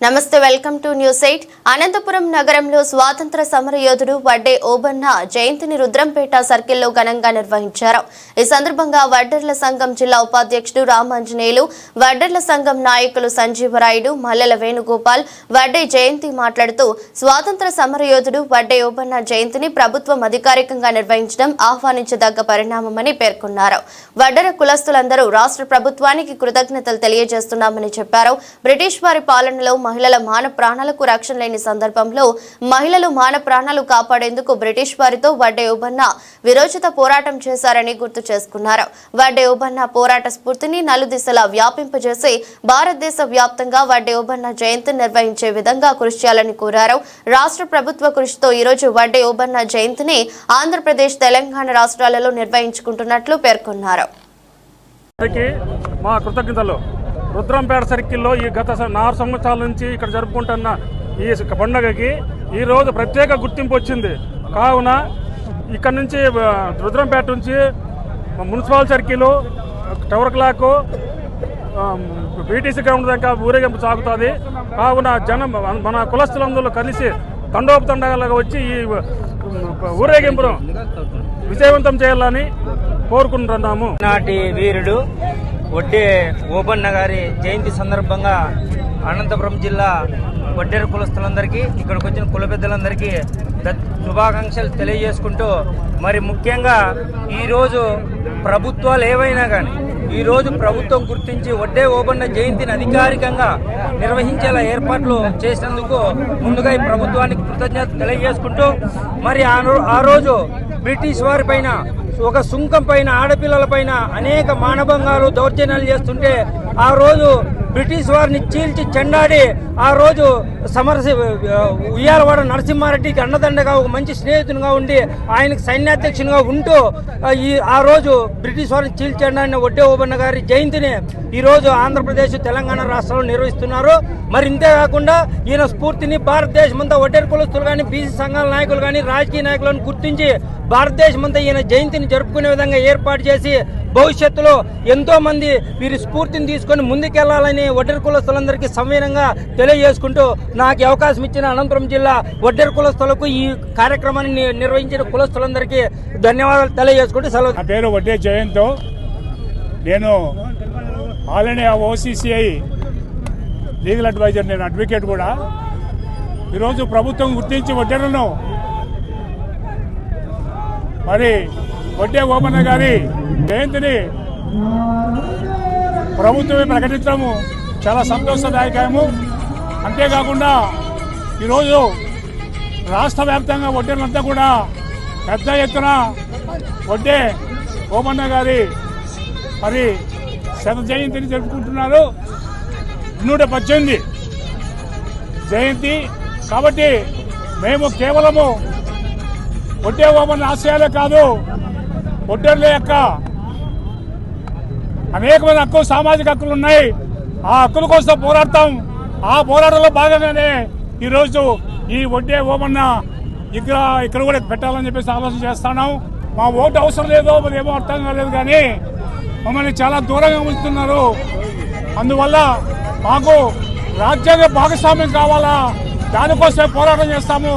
నమస్తే welcome to news eight. Anantapuram నగరంలో స్వాతంత్ర సమరయోధుడు వడ్డే ఓబన్న జయంతిని రుద్రంపేట సర్కిల్లో ఘనంగా నిర్వహించారు. ఈ సందర్భంగా వడ్డర్ల సంఘం జిల్లా ఉపాధ్యక్షుడు రామాంజనేయులు వడ్డర్ల సంఘం నాయకులు సంజీవరాయుడు మల్లెల వేణుగోపాల్ వడ్డే జయంతి మాట్లాడుతూ స్వాతంత్ర సమరయోధుడు వడ్డే ఓబన్న జయంతిని ప్రభుత్వం అధికారికంగా నిర్వహించడం ఆహ్వానించదగ్గ పరిణామమని పేర్కొన్నారు. వడ్డర కులస్తులందరూ రాష్ట్ర ప్రభుత్వానికి కృతజ్ఞతలు తెలియజేస్తున్నామని చెప్పారు. బ్రిటిష్ వారి పాలనలో మహిళల మాన ప్రాణాలకు రక్షణ లేని సందర్భంలో మహిళలు మాన ప్రాణాలు కాపాడేందుకు బ్రిటిష్ వారితో వడ్డే ఉబన్న విరోచిత పోరాటం చేశారని గుర్తు చేసుకున్నారు. వడ్డే ఉబన్న పోరాట స్ఫూర్తిని నలుదిశలా వ్యాపింపజేసి భారతదేశ వ్యాప్తంగా వడ్డే ఉబన్న జయంతి నిర్వహించే విధంగా కృషి చేయాలని కోరారు. రాష్ట్ర ప్రభుత్వ కృషితో ఈరోజు వడ్డే ఉబన్న జయంతిని ఆంధ్రప్రదేశ్ తెలంగాణ రాష్ట్రాలలో నిర్వహించుకుంటున్నట్లు పేర్కొన్నారు. మా కృతజ్ఞతలు. రుద్రంపేట సర్కిల్లో ఈ గత నాలుగు సంవత్సరాల నుంచి ఇక్కడ జరుపుకుంటున్న ఈ పండగకి ఈరోజు ప్రత్యేక గుర్తింపు వచ్చింది. కావున ఇక్కడ నుంచి రుద్రంపేట నుంచి municipal circle tower clock BTC ground దాకా ఊరేగింపు సాగుతుంది. కావున జనం మన కులస్తులందరూ కలిసి తండోపతండగా వచ్చి ఈ ఊరేగింపును విజయవంతం చేయాలని కోరుకుంటున్నాము. నాటి వీరుడు వడ్డే ఓబన్న గారి జయంతి సందర్భంగా అనంతపురం జిల్లా వడ్డేరు కులస్తులందరికీ ఇక్కడికి వచ్చిన కుల పెద్దలందరికీ శుభాకాంక్షలు తెలియజేసుకుంటూ మరి ముఖ్యంగా ఈరోజు ప్రభుత్వాలు ఏవైనా కానీ ఈరోజు ప్రభుత్వం గుర్తించి వడ్డే ఓబన్న జయంతిని అధికారికంగా నిర్వహించేలా ఏర్పాట్లు చేసినందుకు ముందుగా ఈ ప్రభుత్వానికి కృతజ్ఞత తెలియజేసుకుంటూ మరి ఆ రోజు బ్రిటిష్ వారి పైన ఒక సుంకం పైన ఆడపిల్లల పైన అనేక మానభంగాలు దౌర్జన్యాలు చేస్తుంటే ఆ రోజు బ్రిటిష్ వారిని చీల్చి చెండాడి ఆ రోజు సమరసి ఉయ్యాలవాడ నరసింహారెడ్డికి అండదండగా ఒక మంచి స్నేహితునిగా ఉండి ఆయనకు సైన్యాధ్యక్షునిగా ఉంటూ ఈ ఆ రోజు బ్రిటిష్ వారిని చీల్చెండాడిన ఒడ్డే ఓబన్న గారి జయంతిని ఈరోజు ఆంధ్రప్రదేశ్ తెలంగాణ రాష్ట్రంలో నిర్వహిస్తున్నారు. మరి ఇంతే కాకుండా ఈయన స్ఫూర్తిని భారతదేశం అంతా వడ్డేరు కులస్తులు కానీ బీసీ సంఘాల నాయకులు కానీ రాజకీయ నాయకులను గుర్తించి భారతదేశం అంతా ఈయన జయంతిని జరుపుకునే విధంగా ఏర్పాటు చేసి భవిష్యత్తులో ఎంతో మంది వీరి స్ఫూర్తిని తీసుకొని ముందుకెళ్ళాలని వడ్డెర కులస్తులందరికీ సంవీనంగా తెలియజేసుకుంటూ నాకు అవకాశం ఇచ్చిన అనంతపురం జిల్లా వడ్డెర కులస్తులకు ఈ కార్యక్రమాన్ని నిర్వహించిన కులస్తులందరికీ ధన్యవాదాలు తెలియజేసుకుంటూ సెలవు. నా పేరు వడ్డే జయంత్ నేను all India OCCI legal advisor నేను అడ్వకేట్ కూడా. ఈరోజు ప్రభుత్వం గుర్తించి వడ్డేలను మరి వడ్డే ఓమన్న గారి జయంతిని ప్రభుత్వమే ప్రకటించడము చాలా సంతోషదాయకము. అంతేకాకుండా ఈరోజు రాష్ట్ర వ్యాప్తంగా వడ్డీలంతా కూడా పెద్ద ఎత్తున వడ్డే ఓమన్న గారి మరి శత జయంతిని జరుపుకుంటున్నారు. నూట పద్దెనిమిది జయంతి. కాబట్టి మేము కేవలము ఒడ్డే ఓమన్న ఆశయాలే కాదు ఒడ్డర్ల యొక్క అనేకమైన హక్కులు సామాజిక హక్కులు ఉన్నాయి. ఆ హక్కుల కోసం పోరాడతాం. ఆ పోరాటంలో భాగంగానే ఈరోజు ఈ వడ్డే ఓమన్న ఇక్కడ ఇక్కడ కూడా పెట్టాలని చెప్పేసి ఆలోచన చేస్తున్నాం. మా ఓటు అవసరం లేదో మరి ఏమో అర్థం కాలేదు కానీ మమ్మల్ని చాలా దూరంగా ఉంచుతున్నారు. అందువల్ల మాకు రాజ్యాంగ భాగస్వామ్యం కావాలా? దానికోసమే పోరాటం చేస్తాము.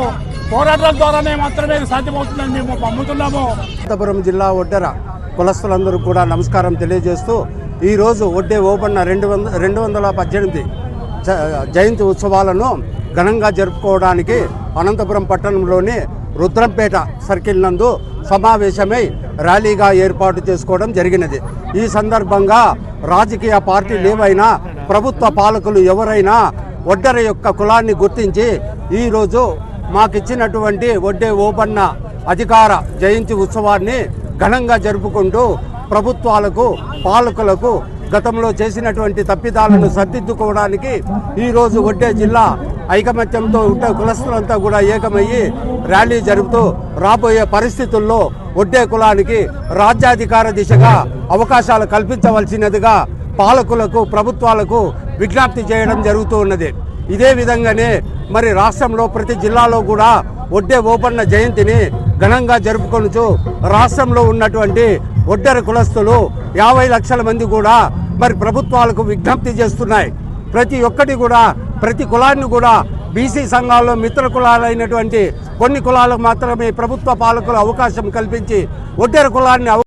పోరాటాల ద్వారానే మాత్రమే సాధ్యమవుతుందని మేము నమ్ముతున్నాము. అనంతపురం జిల్లా ఒడ్డెర కులస్తులందరూ కూడా నమస్కారం తెలియజేస్తూ ఈరోజు ఒడ్డే ఓబన్న రెండు వంద రెండు వందల పద్దెనిమిది జ- జయంతి ఉత్సవాలను ఘనంగా జరుపుకోవడానికి అనంతపురం పట్టణంలోని రుద్రంపేట సర్కిల్ నందు సమావేశమై ర్యాలీగా ఏర్పాటు చేసుకోవడం జరిగినది. ఈ సందర్భంగా రాజకీయ పార్టీలు ఏవైనా ప్రభుత్వ పాలకులు ఎవరైనా ఒడ్డెర యొక్క కులాన్ని గుర్తించి ఈరోజు మాకిచ్చినటువంటి వడ్డే ఓపన్న అధికార జయంతి ఉత్సవాన్ని ఘనంగా జరుపుకుంటూ ప్రభుత్వాలకు పాలకులకు గతంలో చేసినటువంటి తప్పిదాలను సర్దిద్దుకోవడానికి ఈరోజు వడ్డే జిల్లా ఐకమత్యంతో ఉంటే కులస్తులంతా కూడా ఏకమయ్యి ర్యాలీ జరుపుతూ రాబోయే పరిస్థితుల్లో వడ్డే కులానికి రాజ్యాధికార దిశగా అవకాశాలు కల్పించవలసినదిగా పాలకులకు ప్రభుత్వాలకు విజ్ఞప్తి చేయడం జరుగుతూ ఉన్నది. ఇదే విధంగానే మరి రాష్ట్రంలో ప్రతి జిల్లాలో కూడా ఒడ్డే ఓపన్న జయంతిని ఘనంగా జరుపుకొనుచు రాష్ట్రంలో ఉన్నటువంటి ఒడ్డెర కులస్తులు యాభై లక్షల మంది కూడా మరి ప్రభుత్వాలకు విజ్ఞప్తి చేస్తున్నాయి. ప్రతి ఒక్కటి కూడా ప్రతి కులాన్ని కూడా బీసీ సంఘాల్లో మిత్ర కులాలైనటువంటి కొన్ని కులాలకు మాత్రమే ప్రభుత్వ పాలకులు అవకాశం కల్పించి ఒడ్డెర కులాన్ని